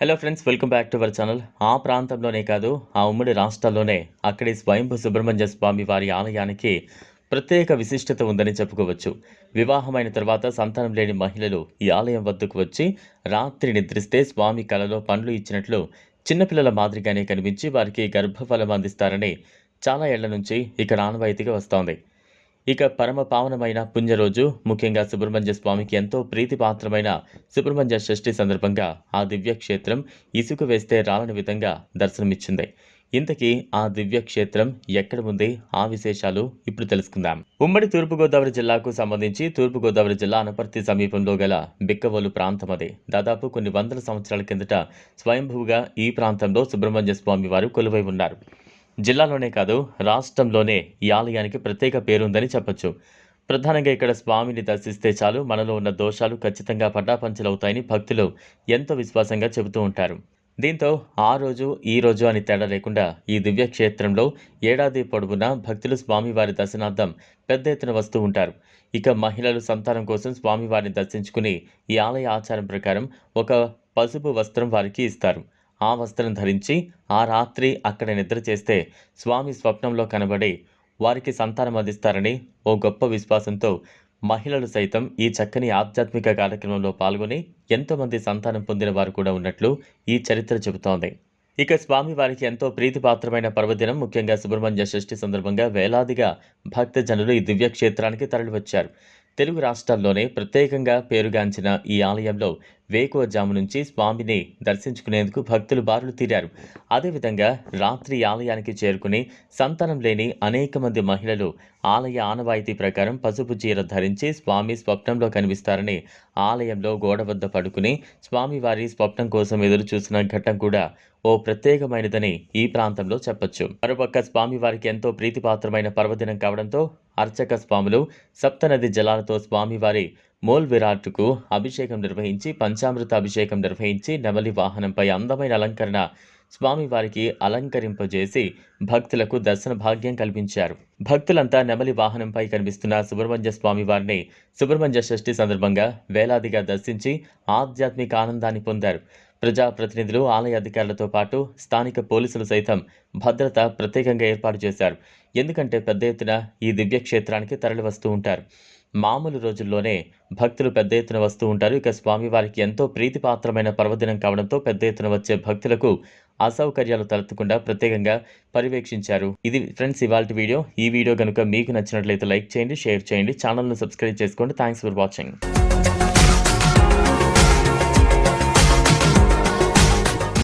Hello friends welcome back to our channel ఆ ప్రాంతంలోనే కాదు ఆ ఉమ్మడి రాష్ట్రాల్లోనే అక్కడి స్వయంభూ సుబ్రహ్మణ్య స్వామి వారి ఆలయానికి ప్రత్యేక విశిష్టత ఉందని చెప్పుకోవచ్చు. వివాహమైన తర్వాత సంతానం లేని మహిళలు ఈ ఆలయం వద్దకు వచ్చి రాత్రి నిద్రిస్తే స్వామి కలలో పండ్లు ఇచ్చినట్లు చిన్నపిల్లల మాదిరిగానే కనిపించి వారికి గర్భఫలం అందిస్తారని చాలా ఏళ్ళ నుంచి ఇక్కడ ఆనవాయితీగా వస్తోంది. ఇక పరమ పావనమైన పుణ్యరోజు ముఖ్యంగా సుబ్రహ్మణ్య స్వామికి ఎంతో ప్రీతిపాత్రమైన సుబ్రహ్మణ్య షష్ఠి సందర్భంగా ఆ దివ్యక్షేత్రం ఇసుక వేస్తే రాలని విధంగా దర్శనమిచ్చింది. ఇంతకీ ఆ దివ్య క్షేత్రం ఎక్కడ ఉంది? ఆ విశేషాలు ఇప్పుడు తెలుసుకుందాం. ఉమ్మడి తూర్పుగోదావరి జిల్లాకు సంబంధించి తూర్పుగోదావరి జిల్లా అనపర్తి సమీపంలో గల బిక్కవోలు ప్రాంతం అది. దాదాపు కొన్ని వందల సంవత్సరాల కిందట స్వయంభూగా ఈ ప్రాంతంలో సుబ్రహ్మణ్య స్వామి వారు కొలువై ఉన్నారు. జిల్లాలోనే కాదు రాష్ట్రంలోనే ఈ ఆలయానికి ప్రత్యేక పేరుందని చెప్పొచ్చు. ప్రధానంగా ఇక్కడ స్వామిని దర్శిస్తే చాలు మనలో ఉన్న దోషాలు ఖచ్చితంగా పడ్డాపంచలవుతాయని భక్తులు ఎంతో విశ్వాసంగా చెబుతూ ఉంటారు. దీంతో ఆ రోజు ఈ రోజు అని తేడా లేకుండా ఈ దివ్య క్షేత్రంలో ఏడాది పొడవునా భక్తులు స్వామివారి దర్శనార్థం పెద్ద ఎత్తున వస్తూ ఉంటారు. ఇక మహిళలు సంతానం కోసం స్వామివారిని దర్శించుకుని ఈ ఆలయ ఆచారం ప్రకారం ఒక పసుపు వస్త్రం వారికి ఇస్తారు. ఆ వస్త్రం ధరించి ఆ రాత్రి అక్కడ నిద్ర చేస్తే స్వామి స్వప్నంలో కనబడి వారికి సంతానం అందిస్తారని ఓ గొప్ప విశ్వాసంతో మహిళలు సైతం ఈ చక్కని ఆధ్యాత్మిక కార్యక్రమంలో పాల్గొని ఎంతోమంది సంతానం పొందిన వారు కూడా ఉన్నట్లు ఈ చరిత్ర చెబుతోంది. ఇక స్వామి వారికి ఎంతో ప్రీతిపాత్రమైన పర్వదినం ముఖ్యంగా సుబ్రహ్మణ్య షష్ఠి సందర్భంగా వేలాదిగా భక్తజనులు ఈ దివ్య క్షేత్రానికి తరలివచ్చారు. తెలుగు రాష్ట్రాల్లోనే ప్రత్యేకంగా పేరుగాంచిన ఈ ఆలయంలో వేకువజాము నుంచి స్వామిని దర్శించుకునేందుకు భక్తులు బారులు తీరారు. అదేవిధంగా రాత్రి ఆలయానికి చేరుకుని సంతానం లేని అనేక మంది మహిళలు ఆలయ ఆనవాయితీ ప్రకారం పసుపు చీర ధరించి స్వామి స్వప్నంలో కనిపిస్తారని ఆలయంలో గోడ వద్ద పడుకుని స్వామివారి స్వప్నం కోసం ఎదురు చూసిన ఘట్టం కూడా ఓ ప్రత్యేకమైనదని ఈ ప్రాంతంలో చెప్పొచ్చు. మరోపక్క స్వామివారికి ఎంతో ప్రీతిపాత్రమైన పర్వదినం కావడంతో అర్చక స్వాములు సప్తనది జలాలతో స్వామివారి మూల్ విరాట్కు అభిషేకం నిర్వహించి పంచామృత అభిషేకం నిర్వహించి నెమలి వాహనంపై అందమైన అలంకరణ స్వామివారికి అలంకరింపజేసి భక్తులకు దర్శన భాగ్యం కల్పించారు. భక్తులంతా నెమలి వాహనంపై కనిపిస్తున్న సుబ్రహ్మణ్య స్వామి వారిని సుబ్రహ్మణ్య షష్ఠి సందర్భంగా వేలాదిగా దర్శించి ఆధ్యాత్మిక ఆనందాన్ని పొందారు. ప్రజాప్రతినిధులు ఆలయ అధికారులతో పాటు స్థానిక పోలీసులు సైతం భద్రత ప్రత్యేకంగా ఏర్పాటు చేశారు. ఎందుకంటే పెద్ద ఎత్తున ఈ దివ్యక్షేత్రానికి తరలి వస్తూ ఉంటారు. మామూలు రోజుల్లోనే భక్తులు పెద్ద ఎత్తున వస్తూ ఉంటారు. ఇక స్వామివారికి ఎంతో ప్రీతిపాత్రమైన పర్వదినం కావడంతో పెద్ద ఎత్తున వచ్చే భక్తులకు అసౌకర్యాలు తలెత్తకుండా ప్రత్యేకంగా పర్యవేక్షించారు. ఇది ఫ్రెండ్స్ ఇవాళ వీడియో. ఈ వీడియో కనుక మీకు నచ్చినట్లయితే లైక్ చేయండి షేర్ చేయండి. ఛానల్ను సబ్స్క్రైబ్ చేసుకోండి. Thanks for watching.